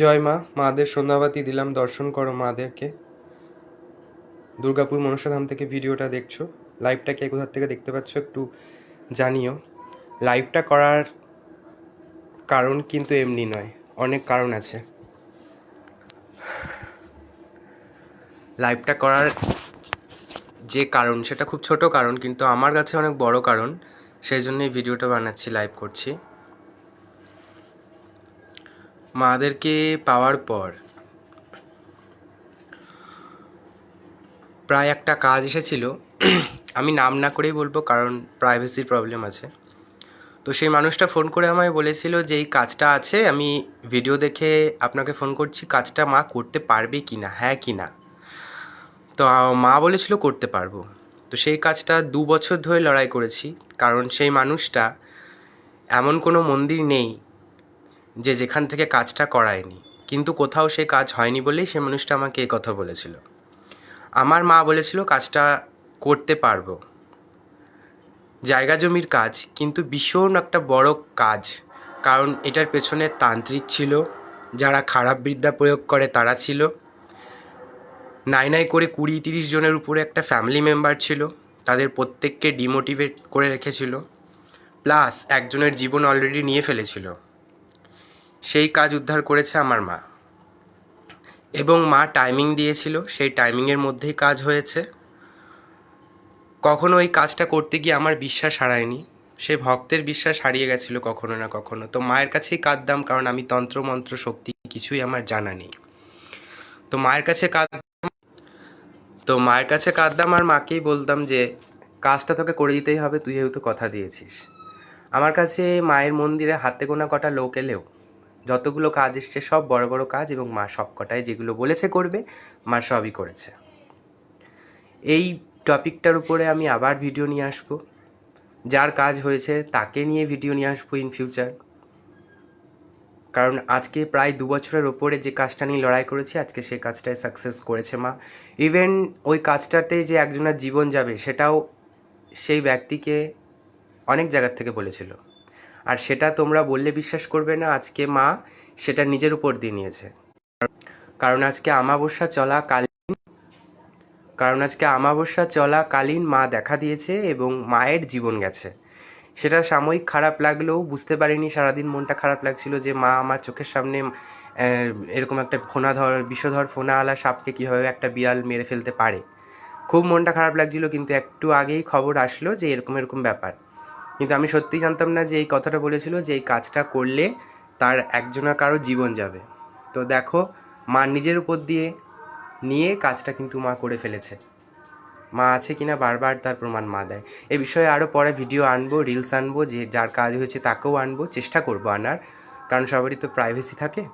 জয় মা, মাদের সন্ধ্যাবাতি দিলাম, দর্শন করো মাদেরকে। দুর্গাপুর মনসাধাম থেকে ভিডিওটা দেখছ। লাইভটা কে কোথার থেকে দেখতে পাচ্ছ একটু জানিও। লাইভটা করার কারণ কিন্তু এমনি নয়, অনেক কারণ আছে। লাইভটা করার যে কারণ, সেটা খুব ছোট কারণ, কিন্তু আমার কাছে অনেক বড় কারণ, সেই জন্যই ভিডিওটা বানাচ্ছি লাইভ করছি। মাদেরকে পাওয়ার পর প্রায় একটা কাজ এসেছিল। আমি নাম না করেই বলব কারণ প্রাইভেসির প্রবলেম আছে। তো সেই মানুষটা ফোন করে আমায় বলেছিল যে, এই কাজটা আছে, আমি ভিডিও দেখে আপনাকে ফোন করছি, কাজটা মা করতে পারবে কি না হ্যাঁ কি না তো মা বলেছিল, করতে পারব। তো সেই কাজটা দু বছর ধরে লড়াই করেছি। কারণ সেই মানুষটা এমন কোনো মন্দির নেই যে যেখান থেকে কাজটা করায়নি, কিন্তু কোথাও সে কাজ হয়নি বলেই সে মানুষটা আমাকে এই কথা বলেছিল। আমার মা বলেছিল, কাজটা করতে পারব। জায়গা জমির কাজ, কিন্তু ভীষণ একটা বড় কাজ। কারণ এটার পেছনে তান্ত্রিক ছিল, যারা খারাপ বিদ্যা প্রয়োগ করে তারা ছিল। নাই নাই করে কুড়ি তিরিশ জনের উপরে একটা ফ্যামিলি মেম্বার ছিল, তাদের প্রত্যেককে ডিমোটিভেট করে রেখেছিল। প্লাস একজনের জীবন অলরেডি নিয়ে ফেলেছিল। সেই কাজ উদ্ধার করেছে আমার মা। এবং মা টাইমিং দিয়েছিল, সেই টাইমিংয়ের মধ্যেই কাজ হয়েছে। কখনো ওই কাজটা করতে গিয়ে আমার বিশ্বাস হারায়নি। সে ভক্তের বিশ্বাস হারিয়ে গেছিল কখনো না কখনো। তো মায়ের কাছেই কাঁদতাম, কারণ আমি তন্ত্র মন্ত্র শক্তি কিছুই আমার জানা নেই। তো মায়ের কাছে কাঁদ তো মায়ের কাছে কাঁদতাম আর মাকেই বলতাম যে, কাজটা তোকে করে দিতেই হবে, তুই যেহেতু কথা দিয়েছিস। আমার কাছে মায়ের মন্দিরে হাতে গোনা কটা লোক এলেও যতগুলো কাজ এসছে, সব বড় বড় কাজ এবং মা সব কটাই যেগুলো বলেছে করবে, মা সবই করেছে। এই টপিকটার উপরে আমি আবার ভিডিও নিয়ে আসব। যার কাজ হয়েছে তাকে নিয়ে ভিডিও নিয়ে আসব ইন ফিউচার কারণ আজকে প্রায় দু বছরের ওপরে যে কাজটা নিয়ে লড়াই করেছি, আজকে সেই কাজটায় সাকসেস করেছে মা। ইভেন ওই কাজটাতে যে একজনের জীবন যাবে, সেটাও সেই ব্যক্তিকে অনেক জায়গার থেকে বলেছিল। আর সেটা তোমরা বললে বিশ্বাস করবে না, আজকে মা সেটা নিজের উপর দিয়ে নিয়েছে। কারণ আজকে আমাবস্যা চলাকালীন, কারণ আজকে আমাবস্যা চলাকালীন মা দেখা দিয়েছে এবং মায়ের জীবন গেছে। সেটা সাময়িক খারাপ লাগলেও বুঝতে পারিনি, সারাদিন মনটা খারাপ লাগছিল যে মা আমার চোখের সামনে এরকম একটা ফোনাধর, বিষধর ফোনাওয়ালা সাপকে কীভাবে একটা বিড়াল মেরে ফেলতে পারে। খুব মনটা খারাপ লাগছিল, কিন্তু একটু আগেই খবর আসলো যে এরকম এরকম ব্যাপার। কিন্তু আমি সত্যিই জানতাম না যে এই কথাটা বলেছিল যে এই কাজটা করলে তার একজনের কারও জীবন যাবে। তো দেখো, মা নিজের উপর দিয়ে নিয়ে কাজটা কিন্তু মা করে ফেলেছে। মা আছে কিনা বারবার তার প্রমাণ মা দেয়। এ বিষয়ে আরও পরে ভিডিও আনব রিলস আনব, যে যার কাজ হয়েছে তাকেও আনব, চেষ্টা করব আনার। কারণ সবারই তো প্রাইভেসি থাকে।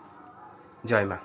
জয় মা।